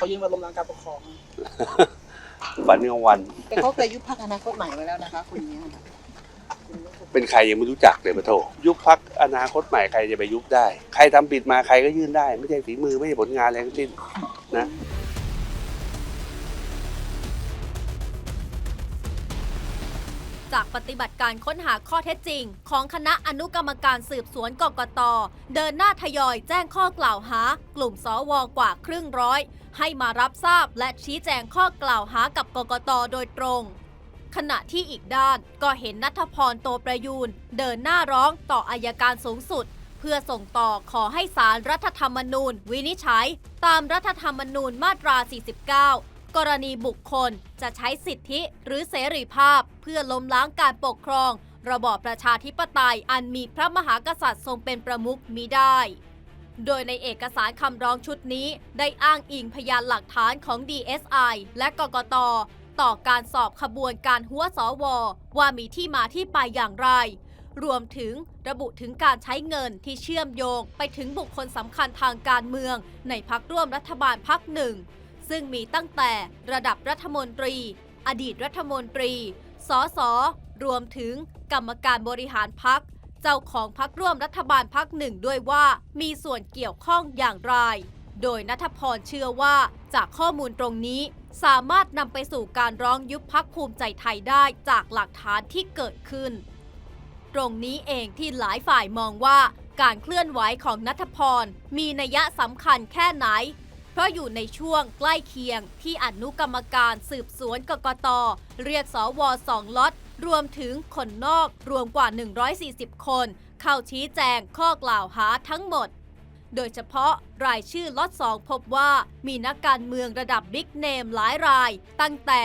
เขายื่นมาล้มล้างการปกครอง ฝันกลางวัน แต่เขาเคยยุบพักอนาคตใหม่ไว้แล้วนะคะคนนี้ค่ะเป็นใครยังไม่รู้จักเลยปะโถยุบพักอนาคตใหม่ใครจะไปยุบได้ ใครทำผิดมาใครก็ยื่นได้ ไม่ใช่ฝีมือไม่ใช่ผลงานอะไรทั้งสิ้นนะ จากปฏิบัติการค้นหาข้อเท็จจริง ของคณะอนุกรรมการสืบสวนกกต เดินหน้าทยอยแจ้งข้อกล่าวหา กลุ่มสวกว่าครึ่งร้อย ให้มารับทราบและชี้แจงข้อกล่าวหากับกกตโดยตรง ขณะที่อีกด้านก็เห็นนัทพรโตประยูนเดินหน้าร้องต่ออายการสูงสุดเพื่อส่งต่อขอให้สารรัฐธรรมนูญ วินิจฉัย ตามรัฐธรรมนูญมาตรา 49 กรณีบุคคลจะใช้สิทธิหรือเสรีภาพ เพื่อล้มล้างการปกครอง ระบอบประชาธิปไตยอันมีพระมหากษัตริย์ทรงเป็นประมุขมิได้ โดยในเอกสารคำร้องชุดนี้ได้อ้างอิงพยานหลักฐานของ DSI และกกต ต่อการสอบขบวนการหัวสว ว่ามีที่มาที่ไปอย่างไร รวมถึงระบุถึงการใช้เงินที่เชื่อมโยง ไปถึงบุคคลสำคัญทางการเมือง ในพักร่วมรัฐบาลพักหนึ่ง ซึ่งมีตั้งแต่ระดับรัฐมนตรี อดีตรัฐมนตรี สส รวมถึงกรรมการบริหารพัก เจ้าของพักร่วมรัฐบาลพักหนึ่งด้วยว่ามีส่วนเกี่ยวข้องอย่างไร โดยนัทพรเชื่อว่าจากข้อมูลตรงนี้ สามารถนำไปสู่การร้องยุบพักภูมิใจไทยได้จากหลักฐานที่เกิดขึ้น ตรงนี้เองที่หลายฝ่ายมองว่าการเคลื่อนไหวของนัทพรมีนัยสำคัญแค่ไหน เพราะอยู่ในช่วงใกล้เคียงที่อนุกรรมการสืบสวนกกต เรียกสวสองล็อต รวมถึงคนนอกรวมกว่า 140 คน เข้าชี้แจงข้อกล่าวหาทั้งหมด โดยเฉพาะรายชื่อล็อต2พบว่ามีนักการเมืองระดับบิ๊กเนมหลายราย ตั้งแต่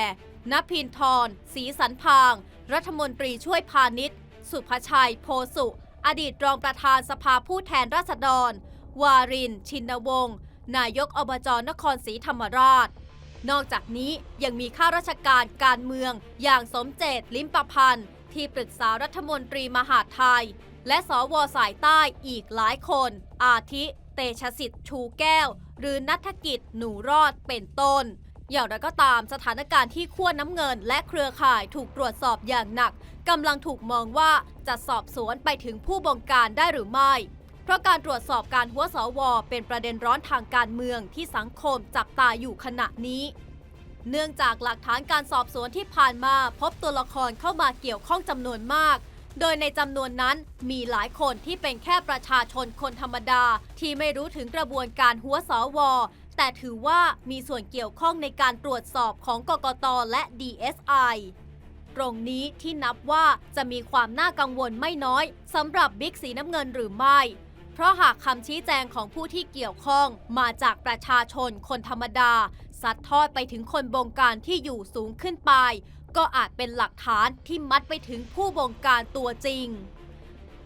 นพินทรศรีสันพาง รัฐมนตรีช่วยพาณิชย์ สุภชัยโพสุ อดีตรองประธานสภาผู้แทนราษฎร วาริน ชินวงศ์ นายกอบจนครศรีธรรมราช นอกจากนี้ยังมีข้าราชการการเมือง อย่างสมเจตลิมประพันธ์ ที่ปรึกษารัฐมนตรีมหาดไทย และสวสายใต้อีกหลายคน อาทิ เตชะสิทธิ์ชูแก้ว หรือนัฐกิจหนูรอดเป็นต้นอย่างไรก็ตามสถานการณ์ที่ขั้วน้ำเงินและเครือข่ายถูกตรวจสอบอย่างหนักกำลังถูกมองว่าจะสอบสวนไปถึงผู้บงการได้หรือไม่ เพราะการตรวจสอบการหัวสวเป็นประเด็นร้อนทางการเมืองที่สังคมจับตาอยู่ขณะนี้ เนื่องจากหลักฐานการสอบสวนที่ผ่านมาพบตัวละครเข้ามาเกี่ยวข้องจำนวนมาก โดยในจำนวนนั้นมีหลายคนที่เป็นแค่ประชาชนคนธรรมดา ที่ไม่รู้ถึงกระบวนการหัวสวแต่ถือว่ามีส่วนเกี่ยวข้องในการตรวจสอบของกกตและ DSI ตรงนี้ที่นับว่าจะมีความน่ากังวลไม่น้อยสำหรับบิ๊กสีน้ำเงินหรือไม่ เพราะหากคำชี้แจงของผู้ที่เกี่ยวข้องมาจากประชาชนคนธรรมดาซัดทอดไปถึงคนบงการที่อยู่สูงขึ้นไป ก็อาจเป็นหลักฐานที่มัดไปถึงผู้บงการตัวจริง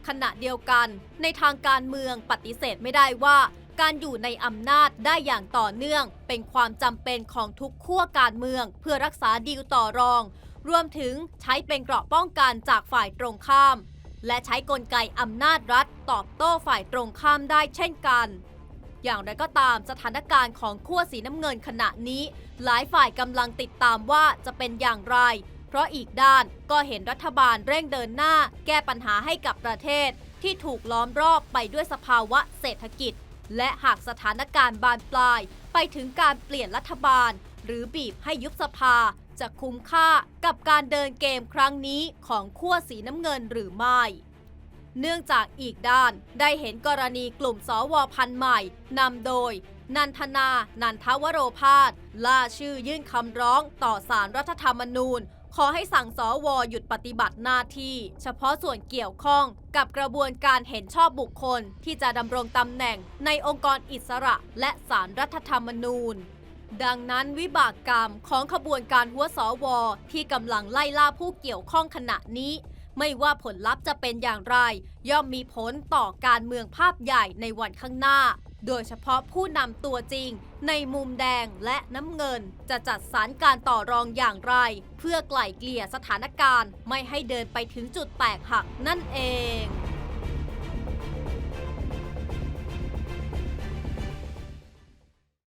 ขณะเดียวกัน ในทางการเมืองปฏิเสธไม่ได้ว่า การอยู่ในอำนาจได้อย่างต่อเนื่อง เป็นความจำเป็นของทุกขั้วการเมือง เพื่อรักษาดีลต่อรอง รวมถึงใช้เป็นเกราะป้องกันจากฝ่ายตรงข้าม และใช้กลไกอำนาจรัฐตอบโต้ฝ่ายตรงข้ามได้เช่นกัน อย่างไรก็ตามสถานการณ์ของขั้วสีน้ำเงินขณะนี้ หลายฝ่ายกำลังติดตามว่าจะเป็นอย่างไร เพราะอีกด้านก็เห็นรัฐบาลเร่งเดินหน้า แก้ปัญหาให้กับประเทศ ที่ถูกล้อมรอบไปด้วยสภาวะเศรษฐกิจ และหากสถานการณ์บานปลาย ไปถึงการเปลี่ยนรัฐบาล หรือบีบให้ยุบสภา จะคุ้มค่ากับการเดินเกมครั้งนี้ของขั้วสีน้ำเงินหรือไม่ เนื่องจากอีกด้านได้เห็นกรณีกลุ่มสวพันธ์ใหม่นำโดย นันทนา นันทวโรพาสล่าชื่อยื่นคำร้องต่อสารรัฐธรรมนูญขอให้สั่งสวหยุดปฏิบัติหน้าที่ เฉพาะส่วนเกี่ยวข้องกับกระบวนการเห็นชอบบุคคลที่จะดำรงตำแหน่งในองค์กรอิสระและสารรัฐธรรมนูญ ดังนั้นวิบากกรรมของขบวนการหัวสวที่กำลังไล่ล่าผู้เกี่ยวข้องขณะนี้ ไม่ว่าผลลัพธ์จะเป็นอย่างไร ย่อมมีผลต่อการเมืองภาพใหญ่ในวันข้างหน้า โดยเฉพาะผู้นำตัวจริง ในมุมแดงและน้ำเงินจะจัดสรรการต่อรองอย่างไร เพื่อไกล่เกลี่ยสถานการณ์ ไม่ให้เดินไปถึงจุดแตกหักนั่นเอง